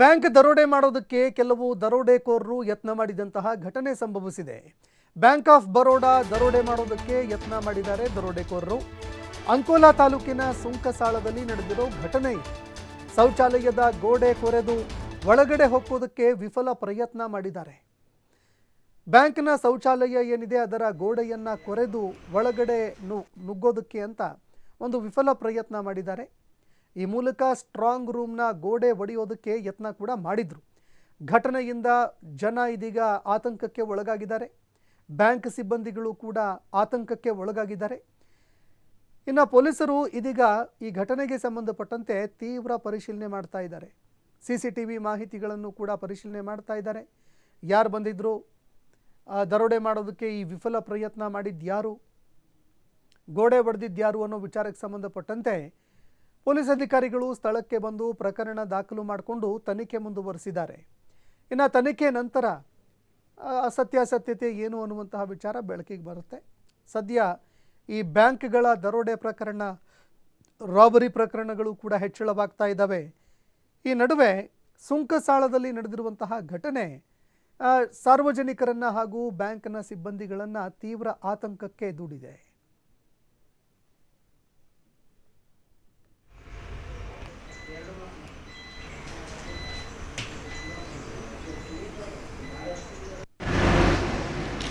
Bank ದರೋಡೆ ಮಾಡೋದಕ್ಕೆ ಕೆಲವು ದರೋಡೆಕೋರರು ಯತ್ನ ಮಾಡಿದಂತಹ ಘಟನೆ ಸಂಭವಿಸಿದೆ. ಬ್ಯಾಂಕ್ ಆಫ್ ಬರೋಡಾ ದರೋಡೆ ಮಾಡೋದಕ್ಕೆ ಯತ್ನ ಮಾಡಿದ್ದಾರೆ ದರೋಡೆಕೋರರು. ಅಂಕೋಲಾ ತಾಲೂಕಿನ ಸುಂಕಸಾಳದಲ್ಲಿ ನಡೆದಿರೋ ಘಟನೆ. ಶೌಚಾಲಯದ ಗೋಡೆ ಕೊರೆದು ಒಳಗಡೆ ಹೋಗೋದಕ್ಕೆ ವಿಫಲ ಪ್ರಯತ್ನ ಮಾಡಿದ್ದಾರೆ. ಬ್ಯಾಂಕ್ನ ಶೌಚಾಲಯ ಏನಿದೆ ಅದರ ಗೋಡೆಯನ್ನ ಕೊರೆದು ಒಳಗಡೆ ನುಗ್ಗೋದಕ್ಕೆ ಅಂತ ಒಂದು ವಿಫಲ ಪ್ರಯತ್ನ ಮಾಡಿದ್ದಾರೆ. ಈ ಮೂಲಕ ಸ್ಟ್ರಾಂಗ್ ರೂಮ್ನ ಗೋಡೆ ಒಡೆಯೋದಕ್ಕೆ ಯತ್ನ ಕೂಡ ಮಾಡಿದ್ರು. ಘಟನೆಯಿಂದ ಜನ ಇದೀಗ ಆತಂಕಕ್ಕೆ ಒಳಗಾಗಿದ್ದಾರೆ. ಬ್ಯಾಂಕ್ ಸಿಬ್ಬಂದಿಗಳು ಕೂಡ ಆತಂಕಕ್ಕೆ ಒಳಗಾಗಿದ್ದಾರೆ. ಇನ್ನು ಪೊಲೀಸರು ಇದೀಗ ಈ ಘಟನೆಗೆ ಸಂಬಂಧಪಟ್ಟಂತೆ ತೀವ್ರ ಪರಿಶೀಲನೆ ಮಾಡ್ತಾ ಇದ್ದಾರೆ. ಸಿ ಸಿ ಟಿ ವಿ ಮಾಹಿತಿಗಳನ್ನು ಕೂಡ ಪರಿಶೀಲನೆ ಮಾಡ್ತಾ ಇದ್ದಾರೆ. ಯಾರು ಬಂದಿದ್ರು? ದರೋಡೆ ಮಾಡೋದಕ್ಕೆ ಈ ವಿಫಲ ಪ್ರಯತ್ನ ಮಾಡಿದ್ಯಾರು? ಗೋಡೆ ಒಡೆದಿದ್ಯಾರು ಅನ್ನೋ ವಿಚಾರಕ್ಕೆ ಸಂಬಂಧಪಟ್ಟಂತೆ ಪೊಲೀಸ್ ಅಧಿಕಾರಿಗಳು ಸ್ಥಳಕ್ಕೆ ಬಂದು ಪ್ರಕರಣ ದಾಖಲು ಮಾಡಿಕೊಂಡು ತನಿಖೆ ಮುಂದುವರಿಸಿದ್ದಾರೆ. ಇನ್ನು ತನಿಖೆ ನಂತರ ಅಸತ್ಯಾಸತ್ಯತೆ ಏನು ಅನ್ನುವಂತಹ ವಿಚಾರ ಬೆಳಕಿಗೆ ಬರುತ್ತೆ. ಸದ್ಯ ಈ ಬ್ಯಾಂಕ್ಗಳ ದರೋಡೆ ಪ್ರಕರಣ, ರಾಬರಿ ಪ್ರಕರಣಗಳು ಕೂಡ ಹೆಚ್ಚಳವಾಗ್ತಾ ಇದ್ದಾವೆ. ಈ ನಡುವೆ ಸುಂಕಸಾಳದಲ್ಲಿ ನಡೆದಿರುವಂತಹ ಘಟನೆ ಸಾರ್ವಜನಿಕರನ್ನು ಹಾಗೂ ಬ್ಯಾಂಕ್ನ ಸಿಬ್ಬಂದಿಗಳನ್ನು ತೀವ್ರ ಆತಂಕಕ್ಕೆ ದೂಡಿದೆ.